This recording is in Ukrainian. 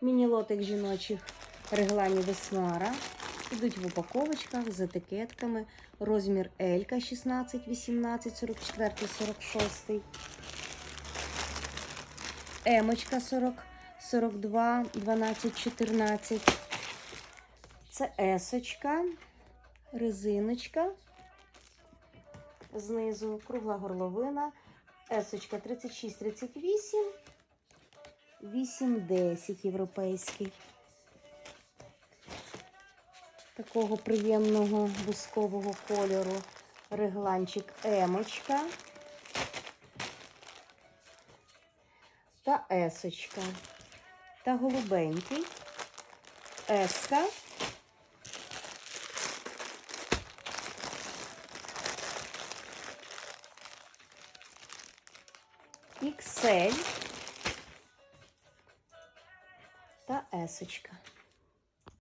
Міні-лотик жіночих реглані Веснара. Ідуть в упаковочках з етикетками. Розмір L 16, 18, 44, 46. Емочка 40, 42, 12, 14. Це есочка, резиночка. Знизу кругла горловина. Есочка 36, 38, 8, 10 європейський. Такого приємного бускового кольору регланчик емочка та есочка. Та голубенький еска. XL та есочка.